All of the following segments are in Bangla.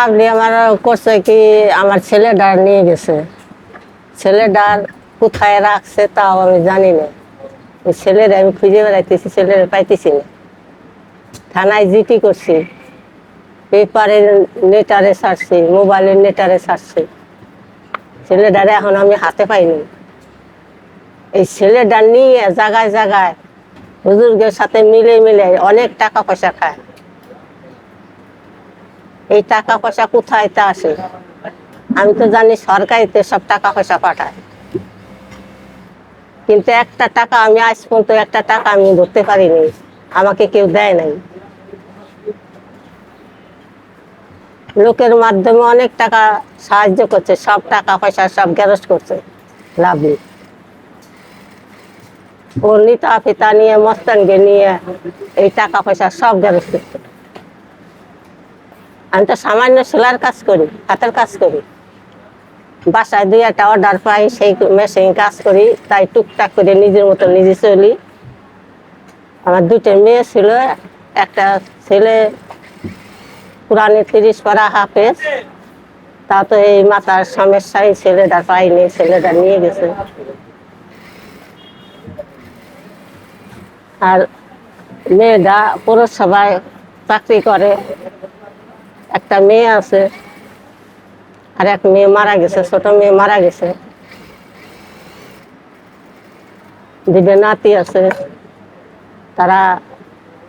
লাভলি আমার করছে কি আমার ছেলেটা নিয়ে গেছে। ছেলেটা কোথায় রাখছে তাও আমি জানি না ছেলের আমি খুঁজে বেড়াইতেছি, ছেলের পাইতেছি না। থানায় জিটি করছি। পেপারে নেটারে ছাড়ছি মোবাইলের নেটারে ছাড়ছি ছেলেটারে এখন আমি হাতে পাইনি। এই ছেলেটা নিয়ে জায়গায় জায়গায় হুজুরদের সাথে মিলে মিলে অনেক টাকা পয়সা খায়। এই টাকা পয়সা কোথায় তা আসে? আমি তো জানি সরকারিতে সব টাকা পয়সা পাঠায়। কিন্তু একটা টাকা আমি আজ পর্যন্ত একটা টাকা আমি ধরতে পারিনি। আমাকে কেউ দেয় নাই। লোকের মাধ্যমে অনেক টাকা সাহায্য করছে, সব টাকা পয়সা সব গ্যারেজ করছে। লাভ নেই। ও নিতা ফিতা নিয়ে মস্তানকে নিয়ে এই টাকা পয়সা সব গ্যারেজ করছে। আমি তো সামান্য সেলার কাজ করি, হাতের কাজ করি। বাসায় দুই একটা অর্ডার পাই, সেই মেশিন কাজ করি, তাই টুকটাক করে নিজের মতো নিজে চলি। আমার দুটো মেয়ে ছিল, একটা ছেলে পুরানি তিরিশ পারা হাফেজ, তা তো এই মাথার সমস্যায় ছেলেটা পাইনি, ছেলেটা নিয়ে গেছে। আর মেয়েটা পৌরসভায় চাকরি করে। একটা মেয়ে আছে আর এক মেয়ে মারা গেছে, ছোট মেয়ে মারা গেছে। দুটো নাতি আছে। তারা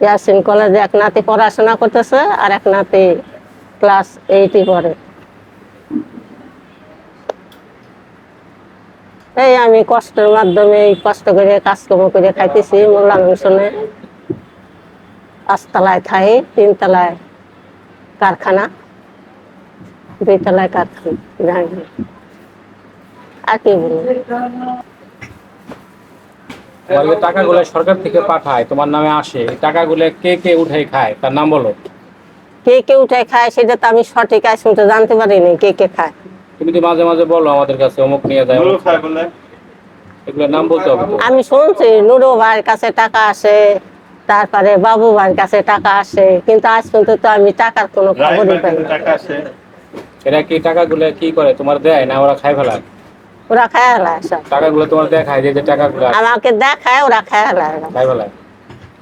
ইয়াসিন কলেজে এক নাতি পড়াশোনা করতেছে আর এক নাতি ক্লাস এইটই পড়ে। এই আমি কষ্টের মাধ্যমে এই কষ্ট করে, কাজকর্ম করে খাইতেছি, মোল্লা মিশনে পাঁচতলায় থাই, তিনতলায়। কারখানা দুই তলায় কারখানা আর কি বলব। টাকাগুলো সরকার থেকে পাঠায় তোমার নামে আসে টাকাগুলো কে কে উঠাই খায় তার নাম বলো। কে কে উঠে খায় সেটা তো আমি সঠিক আজ পর্যন্ত জানতে পারিনি কে কে খায়। তুমি তো মাঝে মাঝে বলো আমাদের কাছে অমুক নিয়ে যায় এগুলোর নাম বলতে হবে আমি শুনছি নুরু ভাইয়ের কাছে টাকা আসে তারপরে বাবু ভাইয়ের কাছে টাকা আসে কিন্তু আজ পর্যন্ত তো আমি টাকার কোনো খবরই পাই না। এরা কি টাকাগুলো কি করে তোমার দেয় না ওরা খাই ফেলায়? ওরা খায় হেলায় সব। টাকাগুলো তোমার দেখায় যে যে টাকাগুলো আমাকে দেখায় ওরা খায় হেলায় খাই ফেলায়।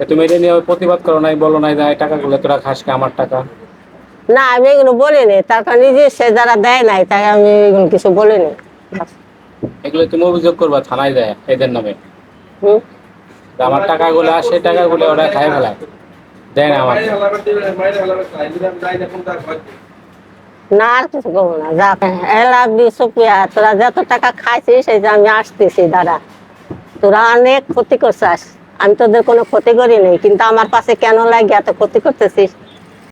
তুমি এটা নিয়ে প্রতিবাদ করো নাই বলো নাই যে এই টাকাগুলো তোরা খাস কে আমার টাকা? না আমি এগুলো বলিনি তারপর নিজে সে যারা দেয় নাই তাই আমি এগুলো কিছু বলিনি। এগুলো তুমি অভিযোগ করবা থানায় দেয় এদের নামে। হুম? আমার টাকাগুলো আসে টাকাগুলো ওরা খাই ফেলায়। দেয় না আমাকে। না আর কিছু করব না, যা। তোরা যত টাকা খাইছিস সেই যে আমি আসতেছি, দাঁড়া। তোরা অনেক ক্ষতি করছিস। আমি তোদের কোনো ক্ষতি করি নাই, কিন্তু আমার পাশে কেন লাগে এত ক্ষতি করতেছিস?